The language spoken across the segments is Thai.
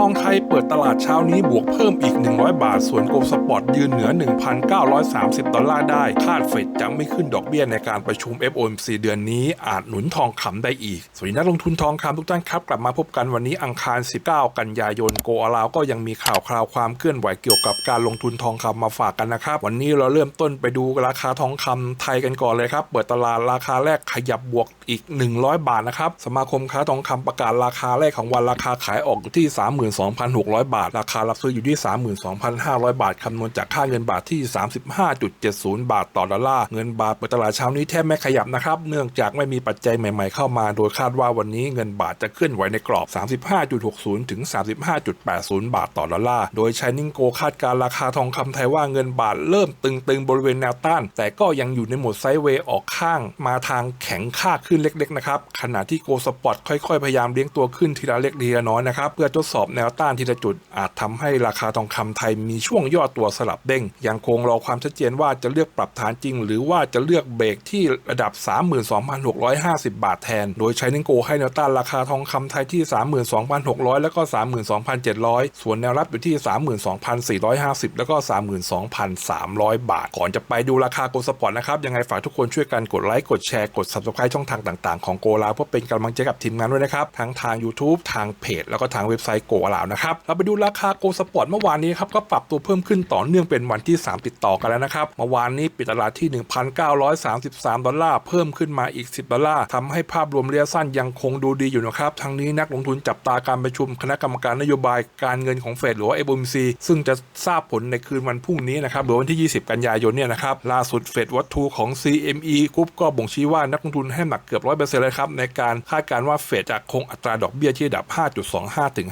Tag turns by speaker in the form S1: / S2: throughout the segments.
S1: ทองไทยเปิดตลาดเช้านี้บวกเพิ่มอีก 100 บาท ส่วนโกลสปอร์ตยืนเหนือ 1,930 ดอลลาร์ได้คาดเฟดจะไม่ขึ้นดอกเบี้ยในการประชุม FOMC เดือนนี้อาจหนุนทองคำได้อีก สวัสดีนักลงทุนทองคำทุกท่านครับ กลับมาพบกันวันนี้อังคาร 19 กันยายนโกอาลาวก็ยังมีข่าวคราวความเคลื่อนไหวเกี่ยวกับการลงทุนทองคำมาฝากกันนะครับ วันนี้เราเริ่มต้นไปดูราคาทองคำไทยกันก่อนเลยครับเปิดตลาดราคาแรกขยับบวกอีก 100 บาทนะครับสมาคมค้าทองคำประกาศราคาแรกของวันราคาขายออกอยู่ที่32,600 บาท ราคารับซื้ออยู่ที่ 32,500 บาท คำนวณจากค่าเงินบาทที่ 35.70 บาทต่อดอลลาร์ เงินบาทเปิดตลาดเช้านี้แทบไม่ขยับนะครับ เนื่องจากไม่มีปัจจัยใหม่ๆเข้ามา โดยคาดว่าวันนี้เงินบาทจะเคลื่อนไหวในกรอบ 35.60 ถึง 35.80 บาทต่อดอลลาร์ โดยชายนิงโกคาดการราคาทองคำไทยว่าเงินบาทเริ่มตึงๆบริเวณแนวต้าน แต่ก็ยังอยู่ในโหมดไซด์เวย์ออกข้าง มาทางแข็งค่าขึ้นเล็กๆนะครับ ขณะที่โกสปอตค่อยๆ พยายามเลี้ยงตัวขึ้นทีละเล็กทีละน้อยนะครับ เพื่อทดสอบแนวต้านทีละจุด อาจทำให้ราคาทองคำไทยมีช่วงย่อตัวสลับเด้ง ยังคงรอความชัดเจนว่าจะเลือกปรับฐานจริง หรือว่าจะเลือกเบรกที่ระดับ 32,650 บาทแทน โดยใช้นิงโกให้แนวต้านราคาทองคำไทยที่ 32,600 แล้วก็ 32,700 ส่วนแนวรับอยู่ที่ 32,450 แล้วก็ 32,300 บาท ก่อนจะไปดูราคาโกลสปอร์ตนะครับ ยังไงฝากทุกคนช่วยกันกดไลค์กดแชร์กด subscribe ช่องทางต่างๆของโกลาเพื่อเป็นกำลังใจกับทีมงานด้วยนะครับ ทั้งทาง YouTube ทางเพจแล้วก็ทางเว็บไซต์โกลานะครับ เราไปดูราคาโกลสปอร์ตเมื่อวานนี้ครับก็ปรับตัวเพิ่มขึ้นต่อเนื่องเป็นวันที่ 3 ติดต่อกันแล้วนะครับ เมื่อวานนี้ปิดตลาดที่ 1,933 ดอลลาร์ เพิ่มขึ้นมาอีก 10 ดอลลาร์ทำให้ภาพรวมระยะสั้นยังคงดูดีอยู่นะครับ ทั้งนี้นักลงทุนจับตาการประชุมคณะกรรมการนโยบายการเงินของเฟดหรือว่า FOMC ซึ่งจะทราบผลในคืนวันพรุ่งนี้นะครับหรือวันที่ 20 กันยายนเนี่ยนะครับล่าสุดเฟดวัตถุของ CME กรุ๊ปก็บ่งชี้ว่านักลงทุนให้หนักเกือบ100%เลยครับในการคาดการณ์ว่าเฟดจะคงอัตราดอกเบี้ยที่ระดับ 5.25 ถึง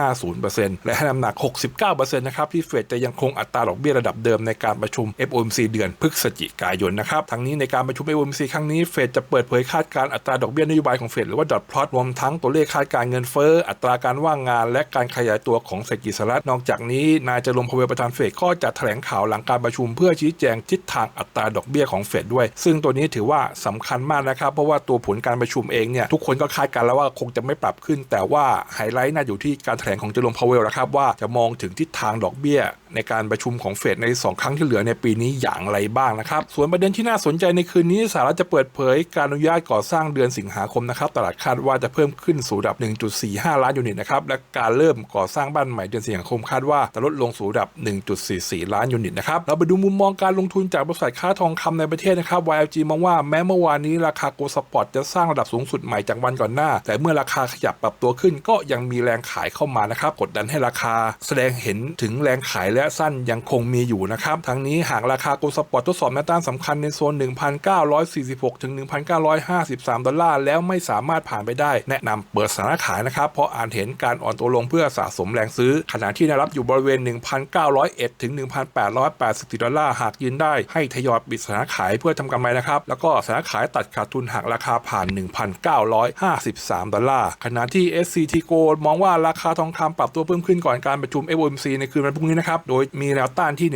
S1: 5.50%และให้น้ำหนัก 69%นะครับที่เฟดจะยังคงอัตราดอกเบี้ยระดับเดิมในการประชุม FOMC เดือนพฤศจิกายนนะครับทั้งนี้ในการประชุม FOMC ครั้งนี้เฟดจะเปิดเผยคาดการณ์อัตราดอกเบี้ยนโยบายของเฟดหรือว่าดอทพลอตรวมทั้งตัวเลขคาดการเงินเฟ้ออัตราการว่างงาน และการขยายตัวของเศรษฐกิจสหรัฐนอกจากนี้นายจรมพเวลประธานเฟดก็จะแถลงข่าวหลังการประชุมเพื่อชี้แจงทิศทางอัตราดอกเบี้ยของเฟดด้วย ซึ่งตัวนี้ถือว่าสำคัญมากนะครับ เพราะว่าตัวผลการประชุมเองเนี่ยทุกคนก็คาดการแล้วว่าคงจะไม่ปรับขึ้น แต่ว่าไฮไลท์น่าอยู่ที่การแถลงของเจอร์มพาวเวลนะครับว่าจะมองถึงทิศทางดอกเบี้ย ในการประชุมของเฟดใน 2 ครั้งที่เหลือในปีนี้อย่างไรบ้างนะครับ ส่วนประเด็นที่น่าสนใจในคืนนี้สหรัฐจะเปิดเผยการอนุญาตก่อสร้างเดือนสิงหาคมนะครับตลาดคาดว่าจะเพิ่มขึ้นสู่ระดับ 1.45 ล้านยูนิตนะครับและการเริ่มก่อสร้างบ้านใหม่เดือนสิงหาคมคาดว่าจะลดลงสู่ระดับ 1.44 ล้านยูนิตนะครับเราไปดูมุมมองการลงทุนจากบริษัทค้าทองคำในประเทศนะครับ YLG มองว่าแม้เมื่อวานนี้ราคาโกลสปอร์ตจะสร้างระดับสูงสุดใหม่จากวันก่อนหน้า แต่เมื่อราคาขยับปรับตัวขึ้นก็ยังมีแรงขายเข้ามานะครับกดดันให้ราคา แสดงเห็นถึงแรงขายและสั้นยังคงมีอยู่นะครับทั้งนี้หากราคาโกลสปอร์ตทดสอบแนวต้านสำคัญในโซน 1,946 ถึง 1,953 ดอลลาร์ แล้วไม่สามารถผ่านไปได้ แนะนำเปิดสถานะขายนะครับ เพราะอาจเห็นการอ่อนตัวลงเพื่อสะสมแรงซื้อ ขณะที่แนวรับอยู่บริเวณ 1,901 ถึง 1,884 ดอลลาร์หากยืนได้ให้ทยอยปิดสถานะขายเพื่อทำกำไรนะครับ แล้วก็สถานะขายตัดขาดทุนหากราคาผ่าน 1,953 ดอลลาร์ขณะที่ SCT Gold มองว่าราคาทองคำปรับตัวเพิ่มขึ้นก่อนการประชุม FOMC ในคืนวันพรุ่งนี้นะครับ โดยมีแนวต้านที่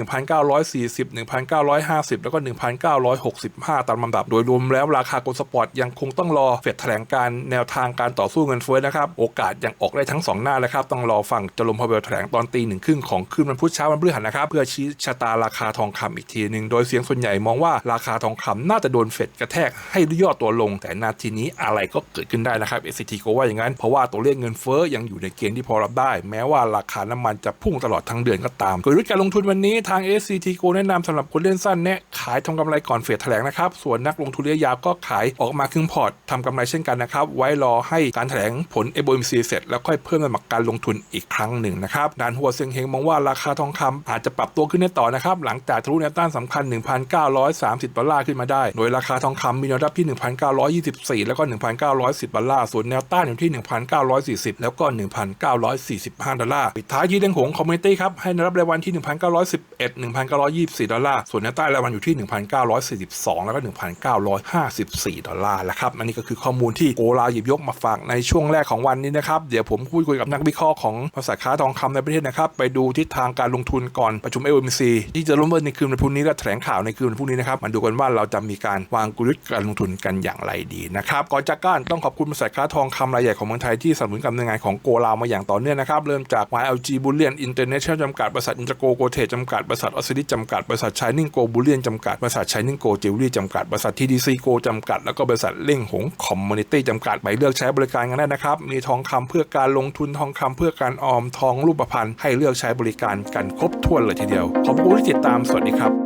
S1: 1,940 1,950 แล้วก็ 1,965 ตามลำดับ โดยรวมแล้วราคาโกลด์สปอร์ตยังคงต้องรอเฟดแถลงการแนวทางการต่อสู้เงินเฟ้อนะครับ โอกาสยังออกได้ทั้ง 2 หน้าเลยครับ ต้องรอฟังจอร์มพาเวลแถลงตอนตีหนึ่งครึ่งของคืนวันพุธเช้าวันพฤหัสนะครับ เพื่อชี้ชะตาราคาทองคำอีกทีหนึ่งโดยเสียงส่วนใหญ่มองว่าราคาทองคำน่าจะโดนเฟดกระแทกให้ย่อตัวลง แต่นาทีนี้อะไรก็เกิดขึ้นได้นะครับ SCT ก็ว่าอย่างนั้นเพราะว่าตัวเลขเงินเฟ้อยังอยู่ในเกณฑ์ที่พอรับได้ แม้ว่าราคาน้ำมันจะพุ่งตลอดทั้งเดือนก็ตามกลยุทธ์การลงทุนวันนี้ทาง SCT Go แนะนำสำหรับคนเล่นสั้นแนะขายทำกำไรก่อนเฟดแถลงนะครับ ส่วนนักลงทุนระยะยาวก็ขายออกมาครึ่งพอร์ตทำกำไรเช่นกันนะครับ ไว้รอให้การแถลงผล FOMC เสร็จ แล้วค่อยเพิ่มน้ำหนักการลงทุนอีกครั้งหนึ่งนะครับดานหัวเซิงเฮงมองว่าราคาทองคำอาจจะปรับตัวขึ้นได้ต่อนะครับหลังจากทะลุแนวต้านสำคัญ 1,930ดอลลาร์ขึ้นมาได้ โดยราคาทองคำมีแนวรับที่ 1,924 แล้วก็ 1,910ดอลลาร์ส่วนแนวต้านอยู่ที่ 1,940 แล้วก็1,945 ดอลลาร์ปิดท้ายที่เรื่องของคอมมิตี้ครับให้นรับรายวันที่ 1,911 1,924 ดอลลาร์ ส่วนแนวต้รายวันอยู่ที่ 1,942 แล้วก็ 1,954 ดอลลาร์แล้วครับ อันนี้ก็คือข้อมูลที่โกลาหยิบยกมาฝากในช่วงแรกของวันนี้นะครับ เดี๋ยวผมพูดคุยกับนักวิเคราะห์ของภาษาค้าทองคำในประเทศนะครับ ไปดูทิศทางการลงทุนก่อนประชุม FOMC ที่จะร่วมเมื่อในคืนวันพรุ่งนี้และแถลงข่าวในคืนวันพรุ่งนี้นะครับมาดูกันว่าเราจะมีการวางกลยุทธ์การลงทุนกันอย่างไรดีนะครับก่อนจากการต้องขอบคุณบริษัทค้าทองคำรายใหญ่ของเมืองไทยที่สนับสนุนการดำเนินงานของโกลามาอย่างต่อเนื่องนะครับ เริ่มจาก YLG Bullion International จำกัด บริษัทอินเตอร์โกโกเทจำกัด บริษัทออสซิลิจำกัด บริษัท Shining Go Bullion จำกัด บริษัท Shining Go Jewelry จำกัด บริษัท TDC Go จำกัด แล้วก็บริษัทเล่งหงคอมมูนิตี้จำกัด ไปเลือกใช้บริการกันได้นะครับ มีทองคำเพื่อการลงทุน ทองคำเพื่อการออม ทองรูปพรรณให้เลือกใช้บริการกันครบถ้วนเลยทีเดียว ขอบคุณที่ติดตาม สวัสดีครับ